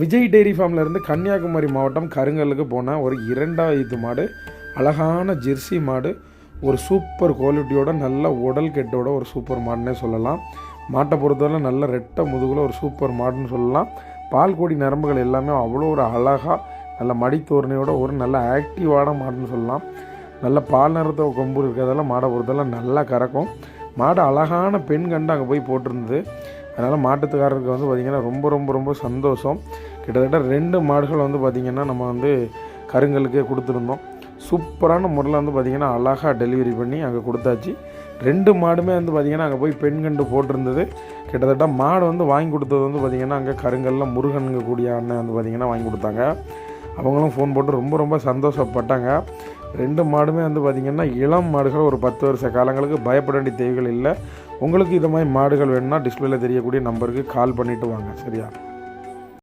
Vijay dairy ஃபார்ம்லேருந்து Kanyakumari மாவட்டம் கருங்கலுக்கு போன ஒரு இரண்டாவது மாடு அழகான ஜெர்சி மாடு ஒரு சூப்பர் குவாலிட்டியோட நல்ல உடல் கெட்டோட ஒரு சூப்பர் மாடுனே சொல்லலாம். மாட்டை பொறுத்தவரை நல்ல ரெட்டை முதுகில் ஒரு சூப்பர் மாடுன்னு சொல்லலாம். பால் கோடி நரம்புகள் எல்லாமே அவ்வளோ ஒரு அழகாக நல்ல மடித்தோரணையோட ஒரு நல்ல ஆக்டிவான மாடுன்னு சொல்லலாம். நல்ல பால் நிறத்த கொம்பு இருக்கிறதெல்லாம் மாடை பொறுத்தவரை நல்லா கறக்கும். மாடு அழகான பெண் கண்டு அங்கே போய் போட்டிருந்தது. அதனால் மாட்டுத்துக்காரருக்கு வந்து பார்த்திங்கன்னா ரொம்ப ரொம்ப ரொம்ப சந்தோஷம். கிட்டத்தட்ட ரெண்டு மாடுகள் வந்து பார்த்திங்கன்னா நம்ம வந்து கருங்கலுக்கே கொடுத்துருந்தோம். சூப்பரான முறையில் வந்து பார்த்திங்கன்னா அழகாக டெலிவரி பண்ணி அங்கே கொடுத்தாச்சு. ரெண்டு மாடுமே வந்து பார்த்திங்கன்னா அங்கே போய் பெண் கண்டு போட்டிருந்தது. கிட்டத்தட்ட மாடு வந்து வாங்கி கொடுத்தது வந்து பார்த்திங்கன்னா அங்கே கருங்கல்ல முருகனுங்க கூடிய அண்ணன் வந்து பார்த்திங்கன்னா வாங்கி கொடுத்தாங்க. அவங்களும் ஃபோன் போட்டு ரொம்ப ரொம்ப சந்தோஷப்பட்டாங்க. ரெண்டு மாடுமே வந்து பார்த்திங்கன்னா இளம் மாடுகள் ஒரு பத்து வருஷ காலங்களுக்கு பயப்பட வேண்டிய தேவைகள் இல்லை. உங்களுக்கு இது மாதிரி மாடுகள் வேணும்னா டிஸ்பிளேல தெரியக்கூடிய நம்பருக்கு கால் பண்ணிவிட்டு வாங்க சரியா?